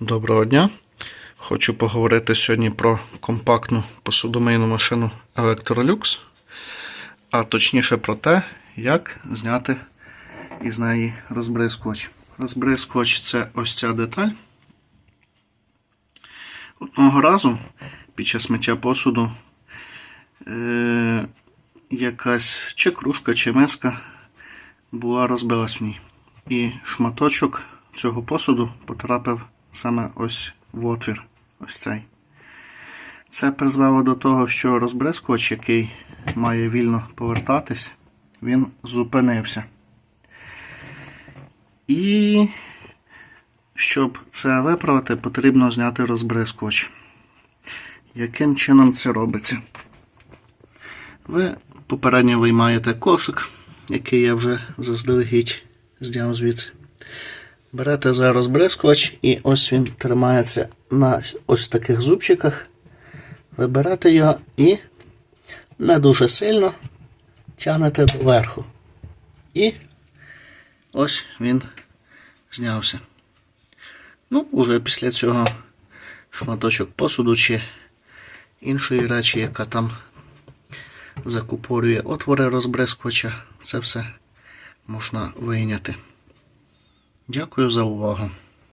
Доброго дня. Хочу поговорити сьогодні про компактну посудомийну машину Electrolux, а точніше про те, як зняти із неї розбризкувач. Розбризкувач це ось ця деталь. Одного разу під час миття посуду е- якась чи кружка, чи миска була розбилась в ній. І шматочок цього посуду потрапив саме ось в отвір. Ось цей. Це призвело до того, що розбризкувач, який має вільно повертатись, він зупинився. І щоб це виправити, потрібно зняти розбризкувач. Яким чином це робиться? Ви попередньо виймаєте кошик, який я вже заздалегідь зняв звідси. Берете за розбризкувач, і ось він тримається на ось таких зубчиках. Ви берете його і не дуже сильно тягнете доверху. І ось він знявся. Ну, уже після цього шматочок посуду чи іншої речі, яка там закупорює отвори розбризкувача, це все можна вийняти. Дякую за увагу.